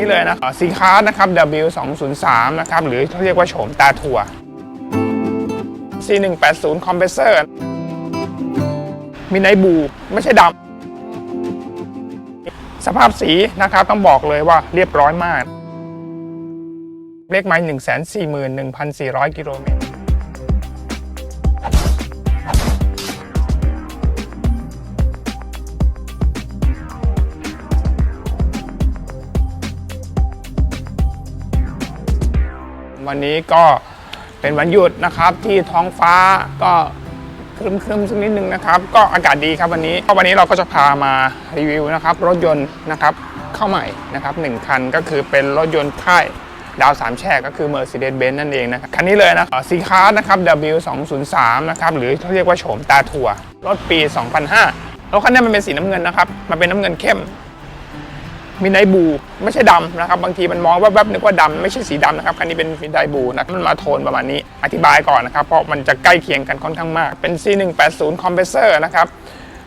นี้เลยนะซีคาร์นะครับ W203 นะครับหรือเขาเรียกว่าโฉมตาถั่ว C180 คอมเพรสเซอร์มีไนบู ไม่ใช่ดำสภาพสีนะครับต้องบอกเลยว่าเรียบร้อยมาก เลขไม้141,400 กิโลเมตร วันนี้ก็เป็นวันหยุดนะครับที่ท้องฟ้าก็ครึมครึมๆสักนิดนึงนะครับ ก็อากาศดีครับวันนี้วันนี้เราก็จะพามารีวิวนะครับ รถยนต์นะครับเข้าใหม่นะครับหนึ่งคันก็คือเป็นรถยนต์ค่ายดาวสามแฉกก็คือ Mercedes-Benz นั่นเองนะครับคันนี้เลยนะซีคาร์นะครับ W203 นะครับหรือเขาเรียกว่าโฉมตาถั่วรถปี 2005รถคันนี้มันเป็นสีน้ำเงินนะครับ มันเป็นน้ำเงินเข้ม มีไนบู ไม่ใช่ดำนะครับ บางทีมันมองแวบๆนึกว่าดำไม่ใช่สีดำนะครับคันนี้เป็นมีไดบูนะมันมาโทนประมาณนี้อธิบายก่อนนะครับ เพราะมันจะใกล้เคียงกันค่อนข้างมาก เป็น C180 คอมเพรสเซอร์นะครับ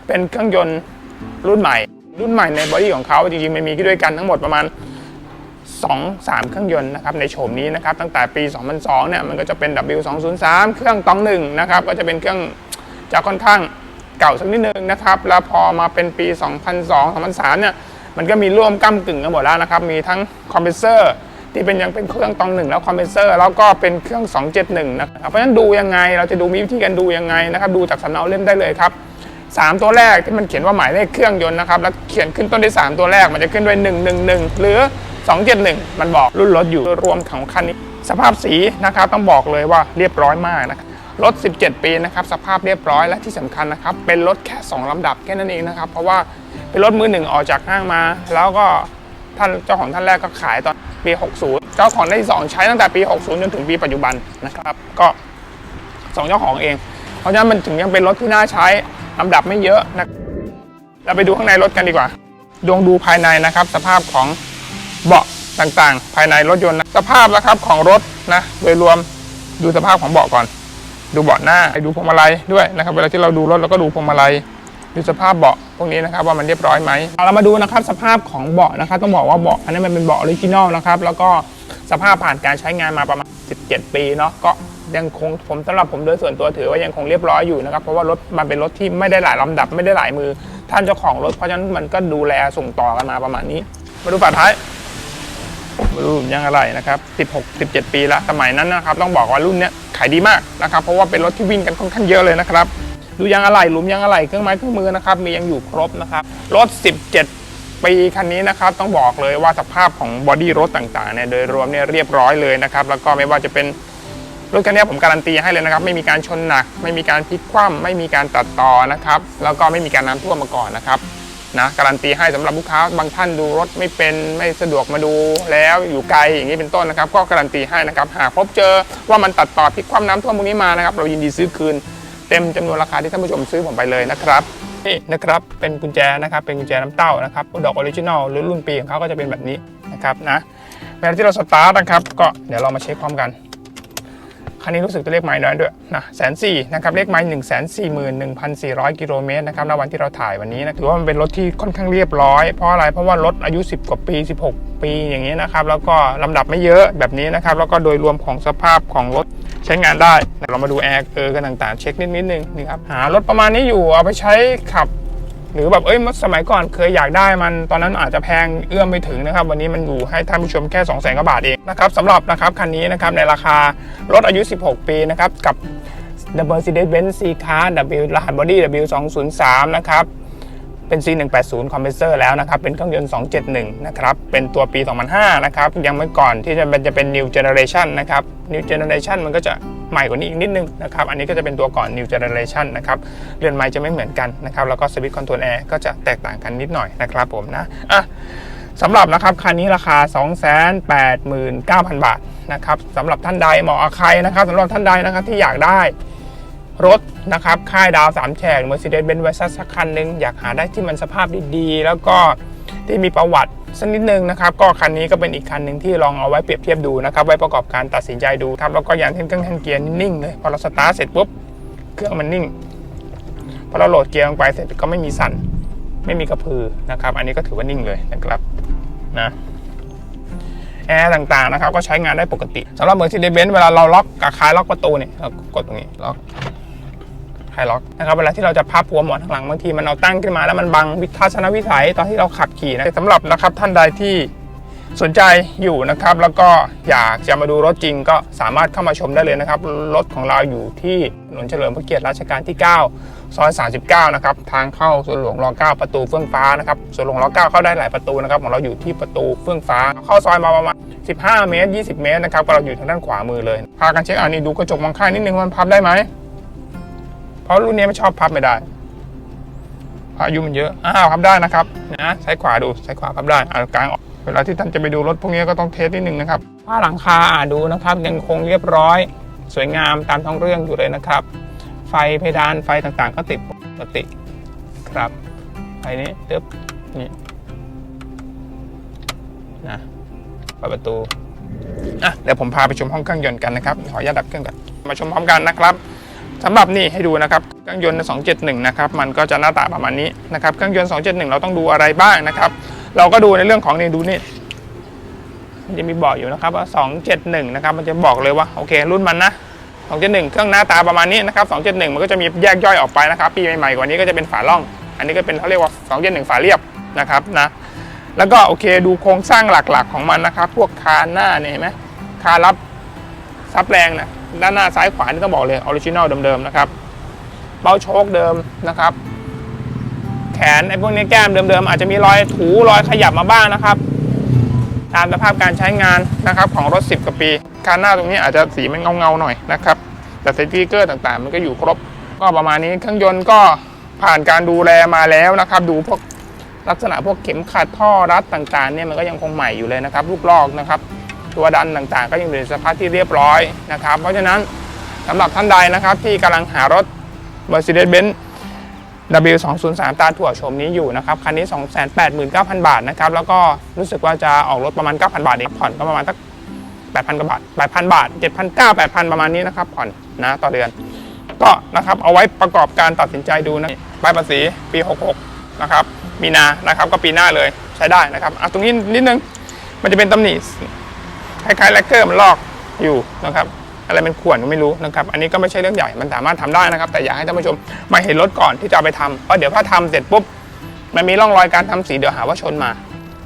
เป็นเครื่องยนต์รุ่นใหม่ รุ่นใหม่ในบอดี้ของเขาจริงๆมันมีด้วยกันทั้งหมดประมาณ2 3 เครื่องยนต์นะครับในโฉมนี้นะครับตั้งแต่ปี 2002 เนี่ยมันก็จะเป็น W203 เครื่องตองหนึ่งนะครับก็จะเป็นเครื่องจะค่อนข้างเก่าสักนิดนึงนะครับแล้วพอมาเป็นปี 2002 2003 เนี่ย มันก็มีร่วมก้ากึ่งกันหมดแล้วนะครับ มีทั้งคอมเพรสเซอร์ที่เป็นยังเป็นเครื่องตองหนึ่งแล้วคอมเพรสเซอร์แล้วก็เป็นเครื่อง 271 นะครับ เพราะฉะนั้นดูยังไงเราจะดูมีวิธีการดูยังไงนะครับ ดูจากสำเนาเล่มได้เลยครับสามตัวแรกที่มันเขียนว่าหมายเลขเครื่องยนต์นะครับ แล้วเขียนขึ้นต้นด้วย 3 ตัวแรกมันจะขึ้นด้วย 111 หรือ 271 มันบอกรุ่นรถอยู่รวมของคันนี้ สภาพสีนะครับต้องบอกเลยว่าเรียบร้อยมากนะครับรถ 17 ปีนะครับ สภาพเรียบร้อยและที่สำคัญนะครับ เป็นรถแค่ 2ลำดับแค่นั้นเองนะครับ เพราะว่า เป็นรถมือหนึ่งออกจากห้างมา แล้วก็ท่านเจ้าของท่านแรกก็ขายตอนปี 60 เจ้าของท่านที่สองใช้ตั้งแต่ปี 60 จนถึงปีปัจจุบันนะครับ ก็สองเจ้าของเอง เพราะฉะนั้นมันถึงยังเป็นรถที่น่าใช้ลำดับไม่เยอะนะเราไปดูข้างในรถกันดีกว่า ดวงดูภายในนะครับ สภาพของเบาะต่างๆ ภายในรถยนต์นะสภาพนะครับของรถนะโดยรวมดูสภาพของเบาะก่อน ดูเบาะหน้าดูพวงมาลัยด้วยนะครับ เวลาที่เราดูรถเราก็ดูพวงมาลัย ดูสภาพเบาะพวกนี้นะครับว่ามันเรียบร้อยไหมเรามาดูนะครับสภาพของเบาะนะครับต้องบอกว่าเบาะอันนี้มันเป็นเบาะออริจินอลนะครับแล้วก็สภาพผ่านการใช้งานมาประมาณ 17 ปีเนาะก็ยังคงผมสำหรับผมโดยส่วนตัวถือว่ายังคงเรียบร้อยอยู่นะครับเพราะว่ารถมันเป็นรถที่ไม่ได้หลายลำดับไม่ได้หลายมือ ท่านเจ้าของรถเพราะฉะนั้นมันก็ดูแลส่งต่อกันมาประมาณนี้ มาดูฝาท้ายมาดูยางอะไรนะครับ 16 17 ปีละสมัยนั้นนะครับ ต้องบอกว่ารุ่นเนี้ยขายดีมากนะครับ เพราะว่าเป็นรถที่วิ่งกันค่อนข้างเยอะเลยนะครับ ดูยางอะไรหลุมยางอะไรเครื่องไม้เครื่องมือนะครับมียังอยู่ครบนะครับรถ 17ปีคันนี้นะครับต้องบอกเลยว่าสภาพของบอดี้รถต่างๆเนี่ยโดยรวมเนี่ยเรียบร้อยเลยนะครับแล้วก็ไม่ว่าจะเป็นรถคันนี้ผมการันตีให้เลยนะครับ ไม่มีการชนหนัก ไม่มีการพลิกคว่ำไม่มีการตัดต่อนะครับแล้วก็ไม่มีการน้ำท่วมมาก่อนนะครับนะการันตีให้สำหรับลูกค้าบางท่านดูรถไม่เป็นไม่สะดวกมาดูแล้วอยู่ไกลอย่างนี้เป็นต้นนะครับ ก็การันตีให้นะครับหากพบเจอว่ามันตัดต่อพลิกคว่ำน้ำท่วมพวกนี้มานะครับเรายินดีซื้อคืน เต็มจำนวนราคาที่ท่านผู้ชมซื้อผมไปเลยนะครับนี่นะครับเป็นกุญแจนะครับเป็นกุญแจน้ำเต้านะครับดอกออริจินอลหรือรุ่นปีของเขาก็จะเป็นแบบนี้นะครับนะเวลาที่เราสตาร์ทนะครับก็เดี๋ยวเรามาเช็คพร้อมกันคันนี้รู้สึกจะเลขไม้น้อยด้วยนะแสนสี่นะครับเลขไม้หนึ่งแสนสี่หมื่นหนึ่งพันสี่ร้อยกิโลเมตรนะครับณวันที่เราถ่ายวันนี้นะถือว่ามันเป็นรถที่ค่อนข้างเรียบร้อยเพราะอะไรเพราะว่ารถอายุ 10 กว่าปี 16 ปีอย่างนี้นะครับ แล้วก็ลำดับไม่เยอะแบบนี้นะครับ แล้วก็โดยรวมของสภาพของรถใช้งานได้เรามาดูแอร์เออกันต่างๆ เช็คนิดนิดนึงนะครับหารถประมาณนี้อยู่เอาไปใช้ขับ หรือแบบเอ้ยเมื่อสมัยก่อนเคยอยากได้มันตอนนั้นอาจจะแพงเอื้อมไม่ถึงนะครับ วันนี้มันอยู่ให้ท่านผู้ชมแค่2 0 0แสนกว่าบาทเองนะครับสำหรับนะครับคันนี้นะครับในราคารถอายุ 16 ปีนะครับกับ The Mercedes-Benz C-Class W รหัสบอดี้ W203 นะครับ เป็น C180 คอมเพรสเซอร์แล้วนะครับ เป็นเครื่องยนต์ 271 นะครับ เป็นตัวปี 2005 นะครับ ยังไม่ก่อนที่จะเป็นจะเป็น New Generation นะครับ New Generation มันก็จะใหม่กว่านี้อีกนิดนึงนะครับ อันนี้ก็จะเป็นตัวก่อน New Generation นะครับ เรือนไม้จะไม่เหมือนกันนะครับ แล้วก็สวิตช์คอนโทรลแอร์ก็จะแตกต่างกันนิดหน่อยนะครับผมนะ อะสำหรับนะครับคันนี้ราคา 289,000 บาทนะครับสำหรับท่านใดเหมาะกับใครนะครับสำหรับท่านใดนะครับที่อยากได้ รถนะครับ ค่ายดาวสามแฉก Mercedes-Benz v e r s a สักคันหนึ่งอยากหาได้ที่มันสภาพดีๆ แล้วก็ที่มีประวัติสักนิดนึงนะครับ ก็คันนี้ก็เป็นอีกคันหนึ่งที่ลองเอาไว้เปรียบเทียบดูนะครับ ไว้ประกอบการตัดสินใจดูครับ แล้วก็อย่างเช่นเครื่องแทนเกียร์นิ่งเลยพอเราสตาร์ทเสร็จปุ๊บเครื่องมันนิ่งพอเราโหลดเกียร์ลงไปเสร็จก็ไม่มีสั่นไม่มีกระพือนะครับ อันนี้ก็ถือว่านิ่งเลยนะครับนะแอร์ต่างๆนะครับ ก็ใช้งานได้ปกติสำหรับ Mercedes-Benz เวลาเราล็อกกับคลายล็อกประตูเนี่ยเรากดตรงนี้ล็อก คลายล็อกนะครับเวลาที่เราจะพับหัวหมอนข้างหลังบางทีมันเอาตั้งขึ้นมาแล้วมันบังวิทัศนวิสัยตอนที่เราขับขี่นะสำหรับนะครับท่านใดที่สนใจอยู่นะครับ แล้วก็อยากจะมาดูรถจริงก็สามารถเข้ามาชมได้เลยนะครับ รถของเราอยู่ที่ถนนเฉลิมพระเกียรติรัชกาลที่ 9 ซอย 39 นะครับ ทางเข้าสวนหลวงร9ประตูเฟื่องฟ้านะครับสวนหลวงร9เข้าได้หลายประตูนะครับ ของเราอยู่ที่ประตูเฟื่องฟ้า เข้าซอยมาประมาณ 15 เมตร 20 เมตรนะครับ เราอยู่ทางด้านขวามือเลย พากันเช็คอันนี้ดูกระจกมองข้างนิดนึงว่ามันพับได้ไหม เพราะรุ่นนี้ไม่ชอบพับไม่ได้พาะอายุมันเยอะ อ้าวพับได้นะครับนะใช้ขวาดูใช้ขวาพับได้เอากลางออกเวลาที่ท่านจะไปดูรถพวกนี้ก็ต้องเทสนิดนึงนะครับผ้าหลังคาอ่าดูนะครับยังคงเรียบร้อย สวยงามตามท้องเรื่องอยู่เลยนะครับ ไฟเพดานไฟต่างๆ ก็ติดปกติครับไฟนี้ตึ๊บนี่นะเปิดประตูอะเดี๋ยวผมพาไปชมห้องเครื่องยนต์กันนะครับ ขออนุญาตดับเครื่องก่อนมาชมพร้อมกันนะครับ สำหรับนี่ให้ดูนะครับเครื่องยนต์ 271 นะครับมันก็จะหน้าตาประมาณนี้นะครับเครื่องยนต์ 271 เราต้องดูอะไรบ้างนะครับ เราก็ดูในเรื่องของนี่ดูนี่มันจะมีบอกอยู่นะครับว่า 271 นะครับ มันจะบอกเลยว่าโอเค รุ่นมันนะ 271 เครื่องหน้าตาประมาณนี้นะครับ 271 มันก็จะมีแยกย่อยออกไปนะครับ ปีใหม่ๆกว่านี้ก็จะเป็นฝาล่อง อันนี้ก็เป็นเขาเรียกว่า 271 ฝาเรียบนะครับนะแล้วก็โอเคดูโครงสร้างหลักๆของมันนะครับ พวกคานหน้าเนี่ยเห็นไหมคารับซับแรงนะ ด้านหน้าซ้ายขวานี่ต้องบอกเลยออริจินอลเดิมๆนะครับเบ้าโชคเดิมนะครับ แขนไอ้พวกนี้แก้มเดิมๆอาจจะมีรอยถูรอยขยับมาบ้างนะครับ ตามสภาพการใช้งานนะครับของรถ 10กว่าปีคานหน้าตรงนี้อาจจะสีมันเงาๆหน่อยนะครับแต่สติ๊กเกอร์ต่างๆ มันก็อยู่ครบก็ประมาณนี้เครื่องยนต์ก็ผ่านการดูแลมาแล้วนะครับ ดูพวกลักษณะพวกเข็มขัดท่อรัดต่างๆเนี่ยมันก็ยังคงใหม่อยู่เลยนะครับ ลูกลอกนะครับ ตัวดันต่างๆ ก็ยังอยู่ในสภาพที่เรียบร้อยนะครับ เพราะฉะนั้นสำหรับท่านใดนะครับที่กำลังหารถ Mercedes-Benz W203 ตาถั่วชมนี้อยู่นะครับ คันนี้ 289,000 บาทนะครับ แล้วก็รู้สึกว่าจะออกรถประมาณ 9,000 บาทเองผ่อนก็ประมาณสัก8,000กว่าบาท8,000 บาท 7,900 8,000 ประมาณนี้นะครับ ผ่อนนะต่อเดือน ก็นะครับเอาไว้ประกอบการตัดสินใจดูนะปลายภาษีปี 66 นะครับ มีนานะครับก็ปีหน้าเลยใช้ได้นะครับอะตรงนี้นิดนึงมันจะเป็นตำหนิ คล้ายๆแลกเกอร์มันลอกอยู่นะครับอะไรเป็นขวนก็ไม่รู้นะครับอันนี้ก็ไม่ใช่เรื่องใหญ่มันสามารถทำได้นะครับ แต่อยากให้ท่านผู้ชมมาเห็นรถก่อนที่จะเอาไปทำเพราะเดี๋ยวถ้าทำเสร็จปุ๊บมันมีร่องรอยการทำสีเดี๋ยวหาว่าชนมา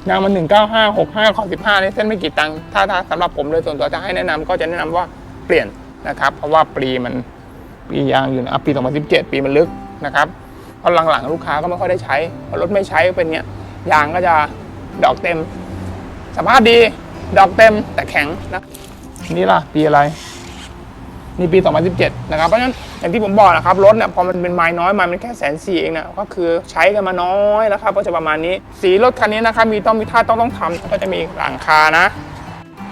ยางมัน195 65ขอ15นี่เส้นไม่กี่ตังค์ถ้าถ้าสำหรับผมเลยส่วนตัวจะให้แนะนำก็จะแนะนำว่าเปลี่ยนนะครับ เพราะว่าปีมันปียางอยู่นะอะปี2017ปีมันลึกนะครับเพราะหลังๆลูกค้าก็ไม่ค่อยได้ใช้พราะรถไม่ใช้เป็นเนี้ยยางก็จะดอกเต็มสภาพดี ดอกเต็มแต่แข็งนะนี่ล่ะปีอะไร นี่ปี 2017 นะครับ เพราะฉะนั้นอย่างที่ผมบอกนะครับรถเนี่ยพอมันเป็นไม้น้อยมามันแค่แสนสี่เองนะก็คือใช้กันมาน้อยแล้วครับก็จะประมาณนี้ สีรถคันนี้นะครับมีต้องมีท่าต้องต้องทำก็จะมีหลังคานะ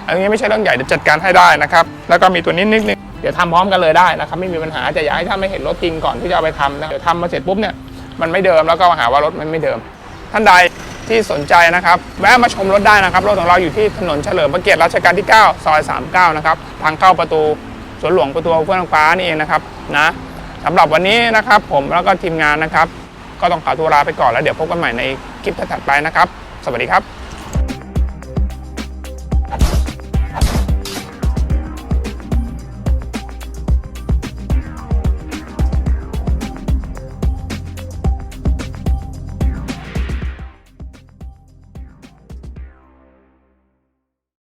อันนี้ไม่ใช่เรื่องใหญ่เดี๋ยวจัดการให้ได้นะครับ แล้วก็มีตัวนี้นิดนึงเดี๋ยวทำพร้อมกันเลยได้นะครับไม่มีปัญหาแต่อยากให้ท่านไม่เห็นรถจริงก่อนที่จะเอาไปทำนะเดี๋ยวทำมาเสร็จปุ๊บเนี่ยมันไม่เดิมแล้วก็มาหาว่ารถมันไม่เดิม ท่านใด ที่สนใจนะครับ แวะมาชมรถได้นะครับ รถของเราอยู่ที่ถนนเฉลิมพระเกียรติรัชกาลที่ 9 ซอย 39 นะครับ ทางเข้าประตูสวนหลวงประตูเฟื่องฟ้านี่เองนะครับนะสำหรับวันนี้นะครับ ผมแล้วก็ทีมงานนะครับ ก็ต้องขอตัวลาไปก่อนแล้วเดี๋ยวพบกันใหม่ในคลิปถัดไปนะครับ สวัสดีครับ